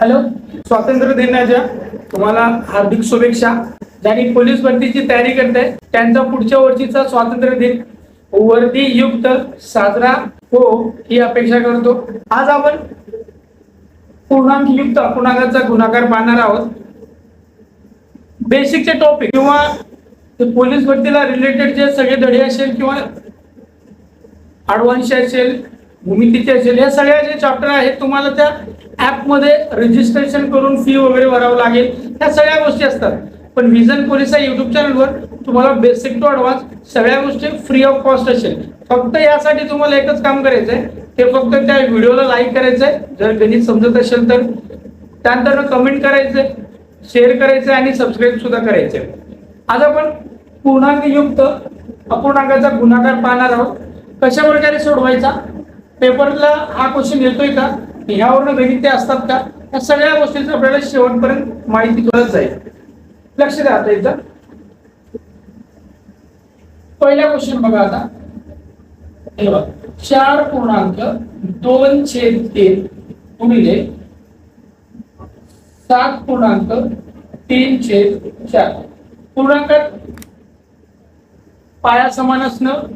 Hello स्वातंत्र्य दिनाच्या तुम्हाला हार्दिक शुभेच्छा. ज्यांनी पोलीस भरतीची तयारी करताय त्यांचा पुढच्या वर्षीचा स्वातंत्र्य दिन. वर्दी युक्त साजरा हो ही अपेक्षा करतो. आज आपण पूर्णांक युक्त अपूर्णांकाचा गुणाकार पाहणार आहोत. बेसिकचे टॉपिक किंवा पोलीस भरतीला रिलेटेड जे सगळे धडे असेल किंवा ॲडव्हान्स असेल भूमितीचे असेल या सगळ्या जे चॅप्टर आहेत तुम्हाला त्या ॲपमध्ये रजिस्ट्रेशन करून फी वगैरे भरावं लागेल. ह्या सगळ्या गोष्टी असतात. पण विजन पोलीस या युट्यूब चॅनलवर तुम्हाला बेसिक टू ॲडव्हान्स सगळ्या गोष्टी फ्री ऑफ कॉस्ट असेल. फक्त यासाठी तुम्हाला एकच काम करायचं आहे ते फक्त त्या व्हिडिओला लाईक करायचं आहे जर गणित समजत असेल तर. त्यानंतर कमेंट करायचंय शेअर करायचं आणि सबस्क्राईब सुद्धा करायचंय. आज आपण पूर्णांकयुक्त अपूर्णांकाचा गुणाकार पाहणार आहोत. कशा प्रकारे सोडवायचा? पेपरला हा क्वेश्चन येतोय का? ह्यावरनं गणिते असतात का? या सगळ्या गोष्टीचं आपल्याला शेवटपर्यंत माहिती कळत जाईल. लक्ष द्या आता इथं पहिला क्वेश्चन बघा आता. हे चार पूर्णांक दोन छेद तीन गुणिले सात पूर्णांक तीन छेद चार. पूर्णांकात पाया समान असणं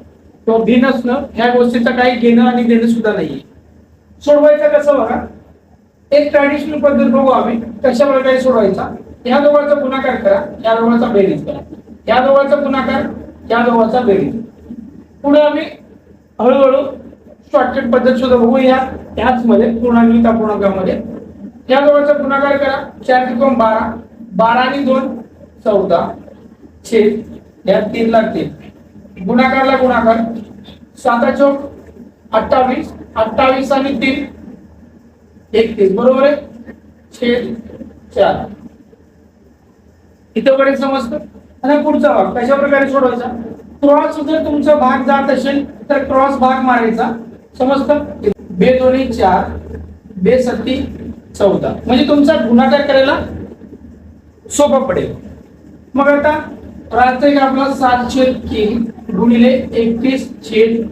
किंवा भिन्न असणं ह्या गोष्टीचं काही घेणं आणि देणं सुद्धा नाहीये. सोडवायचं कसं बघा? एक ट्रॅडिशनल पद्धत बघू आम्ही. कशा प्रकारे सोडवायचा? या दोघांचा गुणाकार करा. या दोघांचा बेरीज करा. या दोघांचा गुणाकार या दोघांचा बेरीज. पुढे आम्ही हळूहळू शॉर्टकट पद्धत सुद्धा बघूया. या मध्ये पूर्णांक पूर्णांकामध्ये. या दोघांचा गुणाकार करा. चार त्रिकोण बारा. बारा आणि दोन चौदा. छेद. या तीन. लागतील गुणाकारला गुणाकार. साता चौक. अठ्ठावीस अठ्ठावीस आणि तीन. एकतीस बरोबर आहे? छेद चार. इथं पर्यंत समजतं? आणि पुढचा भाग कशा प्रकारे सोडवायचा? क्रॉस जर तुमचा भाग जात असेल तर क्रॉस भाग मारायचा. समजतं? बे दोन्ही चार बे सत्ती चौदा. म्हणजे तुमचा गुणाकार करायला सोपं पडेल. मग आता रात्री आपला सात छेद तीन गुणिले एकतीस छेद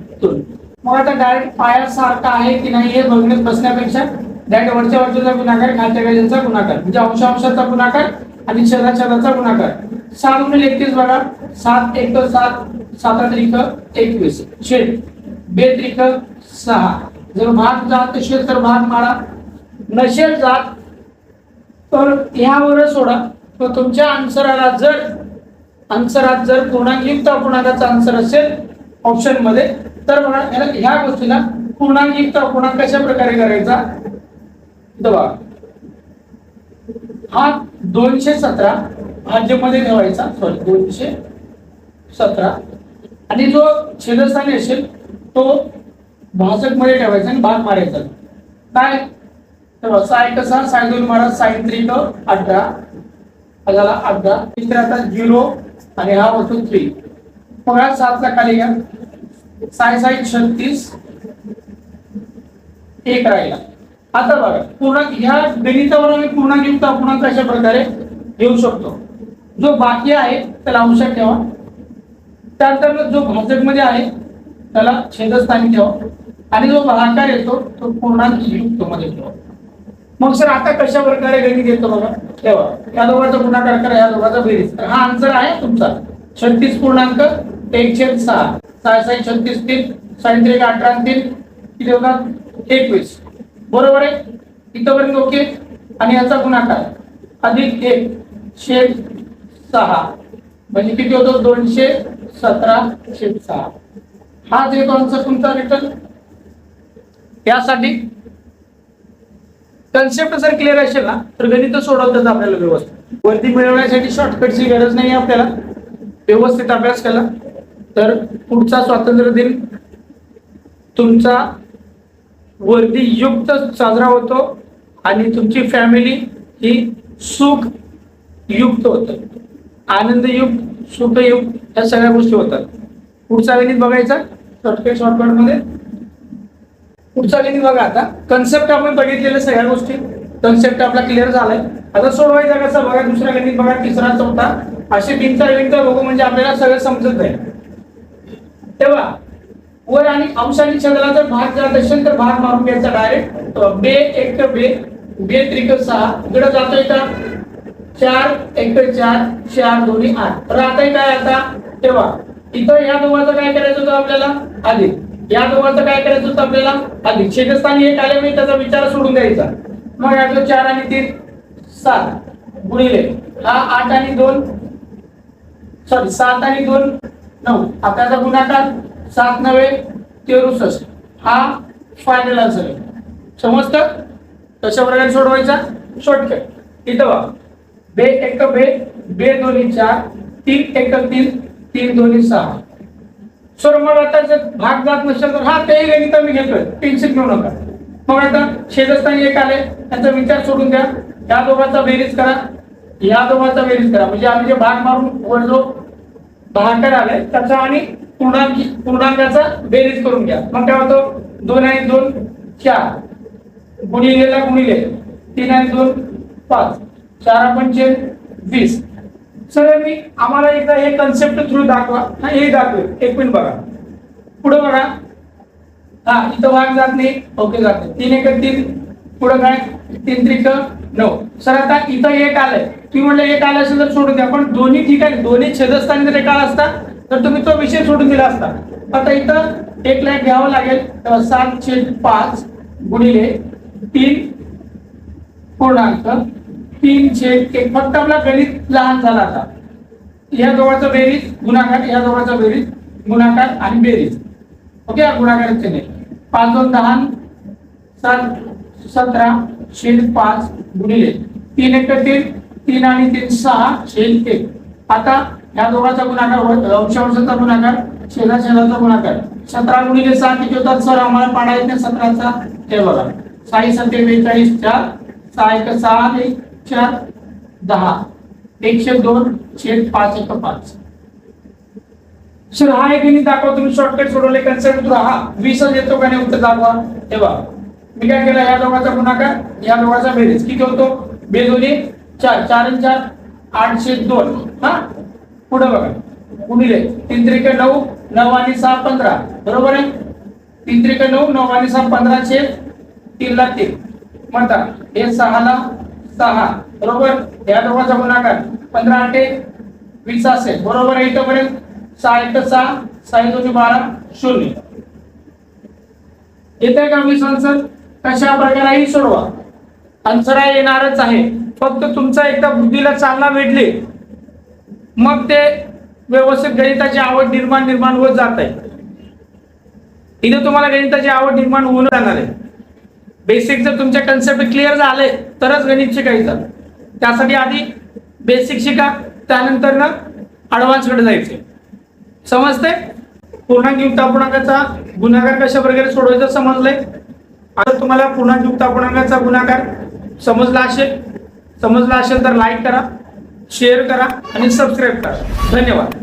मग आता डायरेक्ट पायासारखा आहे की नाही हे बघण्यात बसण्यापेक्षा डायरेक्ट वरच्या वरच्याचा गुणाकार खालच्या खालच्या गुणाकार. म्हणजे अंशांशाचा गुणाकार आणि छदा छदाचा गुणाकार. सात गुणिले एकतीस बघा. सात एक सात सात त्रिक एकवीस. छेद. बेत्रिक सहा. जर भाग जात असेल तर भाग मारा. नसेल जात तर ह्यावर सोडा. तर तुमच्या आन्सराला जर आन्सरात जर पूर्णांकयुक्त अपूर्णांकाचा आन्सर असेल ऑप्शनमध्ये तर बघा ह्या गोष्टीला पूर्णांक अपूर्णांक कशा प्रकारे करायचा? दबा हा दोनशे सतरा भाज्यमध्ये ठेवायचा. सॉरी दोनशे सतरा. आणि जो छेदस्थानी असेल तो भाजकमध्ये ठेवायचा आणि भाग मारायचा. काय? तर साय कसा? साय दोन मारा साईन तो अठरा. हा झाला अठरा तिसरा आता झिरो आणि हा होतो थ्री मग हा सातला खाली घ्या. साय साई छत्तीस एक राहिला. आता बघा पूर्णांक ह्या गणितावर आम्ही पूर्णांकयुक्त अपूर्णांक अशा प्रकारे घेऊ शकतो? जो बाकी आहे त्याला अंशात ठेवा. त्यानंतर जो भाजकमध्ये आहे त्याला छेदस्थानी ठेवा. आणि जो भागाकार येतो तो पूर्णांक युक्त मध्ये ठेवा. मग सर आता कशा प्रकारे गणित येतो बघा? ठेवा या दोघांचा गुणाकार करा या दोघांचा बेरीज तर हा आन्सर आहे तुमचा. छत्तीस पूर्णांक एक सहा सहा साई छत्तीस तीन साडे अठरा तीन किती होतात? एकवीस. बरोबर आहे? इथंपर्यंत ओके. आणि याचा गुणाकार अधिक एक शेड सहा. म्हणजे किती होतो? दोनशे सतरा छेद सहा. हा जे कॉन्सेप्ट तुमचा रिटर्न यासाठी कन्सेप्ट जर क्लिअर असेल ना तर गणित सोडवतात आपल्याला व्यवस्थित. वरती मिळवण्यासाठी शॉर्टकटची गरज नाही आपल्याला. व्यवस्थित अभ्यास केला तर पुढचा स्वातंत्र्य दिन तुमचा वर्दीयुक्त साजरा होतो आणि तुमची फॅमिली ही सुख युक्त होत. आनंदयुक्त सुखयुक्त या सगळ्या गोष्टी होतात. पुढचा गणित बघायचा शॉर्टकट शॉर्टकटमध्ये पुढचा गणित बघा आता. कन्सेप्ट आपण बघितलेल्या सगळ्या गोष्टी. कन्सेप्ट आपला क्लिअर झालाय. आता सोडवायचा कसं? बघा दुसरा गणित बघा तिसरा चौथा. असे तीन चार गणित बघू म्हणजे आपल्याला सगळं समजत नाही तेव्हा वर आणि अंश आणि छेदाला जर भाग जात असेल तर भाग मारून घ्यायचा डायरेक्ट बे एक बे बे त्रिक सहा. इकडे जातोय का चार एक चार चार दोन्ही आठ. राहतंय काय आता? तेव्हा इथं या दोघांचं काय करायचं होतं आपल्याला? अधिक या दोघांचं काय करायचं होतं आपल्याला? अधिक छेदस्थानी एक आले मी त्याचा विचार सोडून द्यायचा. मग यातलं चार आणि तीन सात गुणिले. हा आठ आणि दोन सॉरी सात आणि दोन नऊ. आताचा गुणाकार सात नव्हे तेरुसष्ट हा फायनल आन्सर आहे. समजतं? कशा प्रकारे सोडवायचा? शॉर्टकट इथं बघा. बे एक बे बे दोन्ही चार तीन एक तीन तीन दोन्ही सहा. सर मग आता जर भाग जात नसेल तर हा तेही गणित मी घेतोय. टेन्शन घेऊ नका. मग आता शेजस्थानी एक आले त्यांचा विचार सोडून द्या. या दोघांचा बेरीज करा. या दोघांचा बेरीज करा. म्हणजे आम्ही जे भाग मारून वर जो भाकर आलाय त्याचा आणि पूर्णांक पूर्णांकाचा बेरीज करून घ्या. मग काय होतो? दोन आणि दोन चार. गुणिलेला गुणिले. तीन आणि दोन पाच. चार पंचे वीस. सर मी आम्हाला एकदा हे कन्सेप्ट थ्रू दाखवा. हा हे दाखवेल. एक मिनिट बघा. पुढे बघा. हा इथं वाघ जात नाही ओके जात नाही. तीन एक तीन पुढे काय? तीन त्रिक नऊ. सर आता इथं एक आलंय. तुम्ही म्हणलं एक आलं असेल तर सोडून द्या. पण दोन्ही ठिकाणी दोन्ही छेदस्थानी जर एक आला असता तर तुम्ही तो विषय सोडून दिला असता. आता इथं एक लाइट घ्यावं लागेल. सात छेद पाच गुणिले तीन पूर्णांक. तीन छेद एक. फक्त आपला गणित लहान झाला आता. या दोघांचा बेरीज गुणाकार या दोघांचा बेरीज गुणाकार आणि बेरीज. ओके? गुणाकार चिन्ह पाच दोन दहा सात सतरा छेद पाच गुणिले. तीन एक तीन तीन आणि तीन सहा छेद एक. आता या दोघांचा गुणाकार अंशांशाचा गुणाकार छेदा छेदाचा गुणाकार. सतरा गुणिले सहा किती होतात सर? आम्हाला पाडा येत नाही सतराचा. ते बघा. साई सत्य बेचाळीस चार. सहा एक सहा एक चार दहा. एकशे दोन छेद पाच एक पाच. सर हा एक गणित दाखवा तुम्ही शॉर्टकट सोडवले कन्सेप्ट हा वीसच येतो का नाही उत्तर दाखवा. तेव्हा बघा. मी काय केला या दोघांचा गुणाकार या दोघांचा बेरीज किती होतो? बेज दोन्ही चार चार आणि चार आठशे दोन. हा? पुढे बघा. गुणिले तीन त्रिक नऊ नऊ आणि सहा पंधरा. बरोबर आहे? तीन त्रिक नऊ नऊ आणि सहा पंधराशे तीन ला तीन. म्हणता हे सहाला सहा. बरोबर? या दोघांचा गुणाकार पंधरा आठे वीस असेल. बरोबर आहे इथंपर्यंत? सहा एक सहा. सहा दोन्ही बारा शून्य. येते का वीस आन्सर? कशा प्रकारेही सोडवा. आन्सर आहे येणारच आहे फक्त तुमचा एकदा बुद्धीला चालना भेटली मग ते व्यवस्थित गणिताची आवड निर्माण निर्माण होत जात आहे इथे तुम्हाला गणिताची आवड निर्माण होऊन जाणार आहे. बेसिक जर तुमचे कन्सेप्ट क्लिअर झाले तरच गणित शिकायचं. त्यासाठी आधी बेसिक शिका त्यानंतर ना ॲडव्हान्सकडे जायचे. समजते पूर्णांक युक्त अपूर्णांकाचा गुन्हेगार कशा प्रकारे सोडवायचा समजलंय? आता तुम्हाला पूर्ण युक्त अपूर्णांकाचा गुणाकार समजला असेल समजला असेल तर लाईक करा शेअर करा आणि सबस्क्राईब करा. धन्यवाद.